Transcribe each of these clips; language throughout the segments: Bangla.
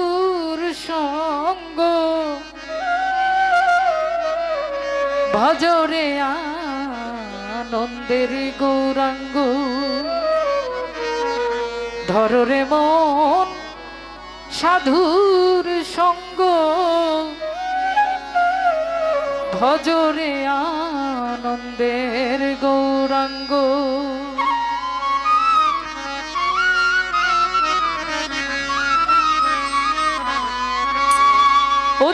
সাধুর সঙ্গ। ভজরে আনন্দের গৌরাঙ্গ। ধরো রে মন সাধুর সঙ্গ। ভজরে আনন্দের গৌরাঙ্গ।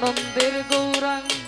আনন্দের গৌরাঙ্গ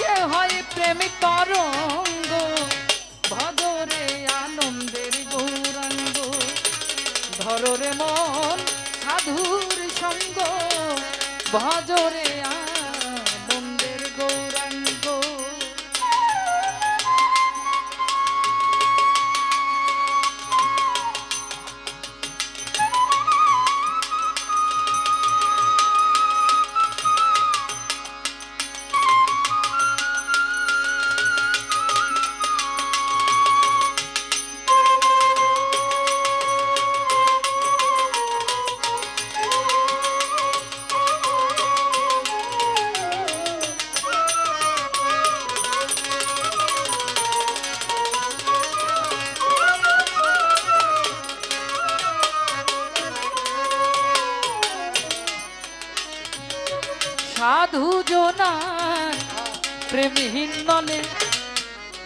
পরশে হয় প্রেমিক তরঙ্গ। ভদরে আনন্দের গৌরাঙ্গ। ধররে মন সাধুর সঙ্গ। ভজরে সাধু জনা প্রেমহীন নলে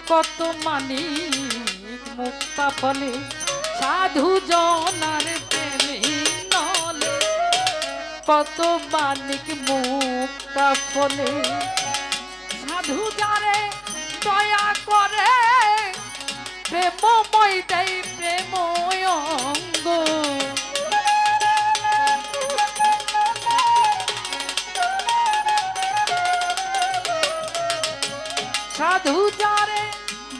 কত মানি মুক্তা ফলে। সাধু জনার প্রেমহীন নলে কত মানিক মুক্তা ফলে। সাধু যারে দয়া করে, প্রেমময় দেয় প্রেময় অঙ্গ। সাধু যারে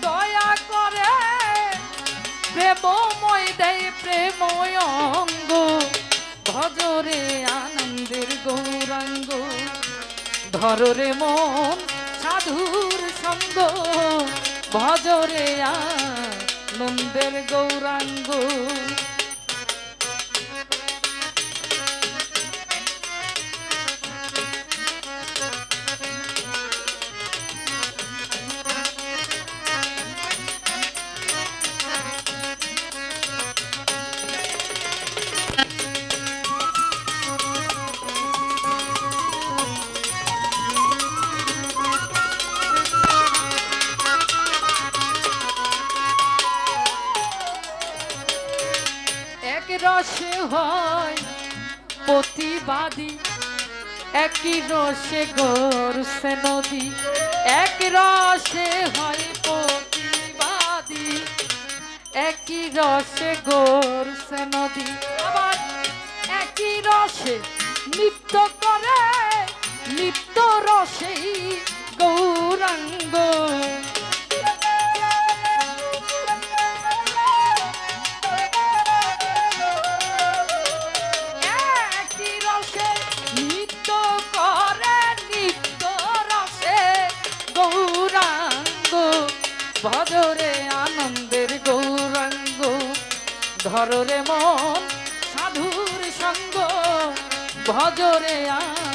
দয়া করে, প্রেমময় দেয় প্রেময় অঙ্গ, ভজরে আনন্দের গৌরাঙ্গ, ধররে মন সাধুর সঙ্গ, ভজরে আনন্দের গৌরাঙ্গ। প্রতিবাদী। একই রসে গরছে নদী, এক রসে হয় প্রতিবাদী। একই রসে গরছে নদী, আবার একই রসে নৃত্য করে, নৃত্য রসেই গৌরাঙ্গ। ধররে মন সাধুর সঙ্গ ভজরে আনন্দের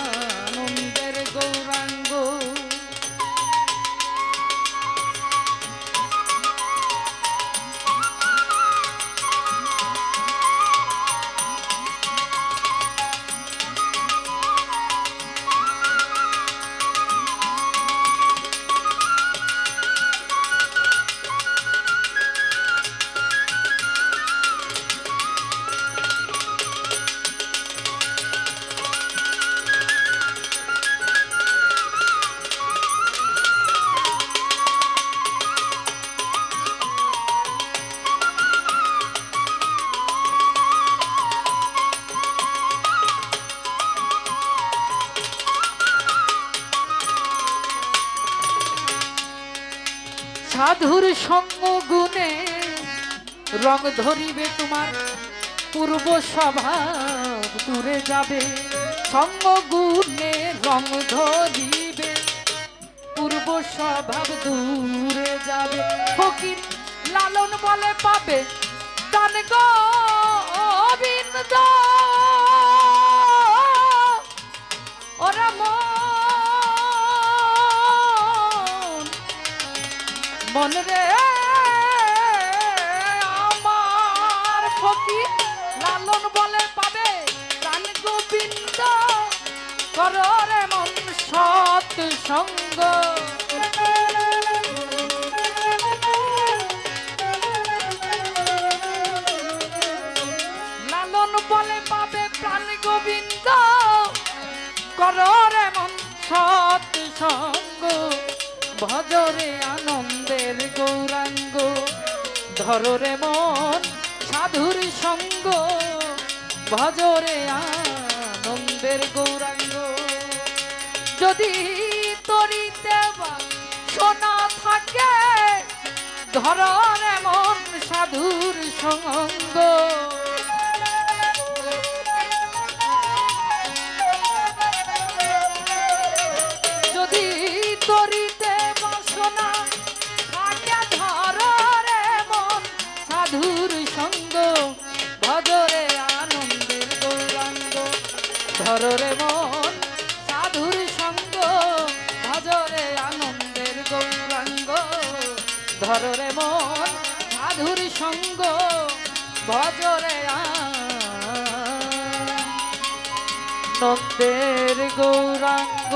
সাধুর সঙ্গ গুণে রং ধরিবে তোমার। পূর্ব স্বভাব দূরে যাবে। সঙ্গ গুণে রং ধরিবে। পূর্ব স্বভাব দূরে যাবে। ফকির লালন বলে পাবে। তান গোবিন্দ ফকির লালন বলে পাবে প্রাণ গোবিন্দ। কর রে মন সৎ সঙ্গ। লালন বলে পাবে প্রাণ গোবিন্দ। কর রে মন সৎ সঙ্গ। ভজরে আনন্দের গৌরাঙ্গ। ধররে মন সাধুর সঙ্গ, ভজরে আনন্দের গৌরাঙ্গ। যদি তরিতে সোনা থাকে ধররে এমন সাধুর সঙ্গ। যদি তরিতে ধরে মন সাধুর সঙ্গ ভজরে নন্দের গৌরাঙ্গ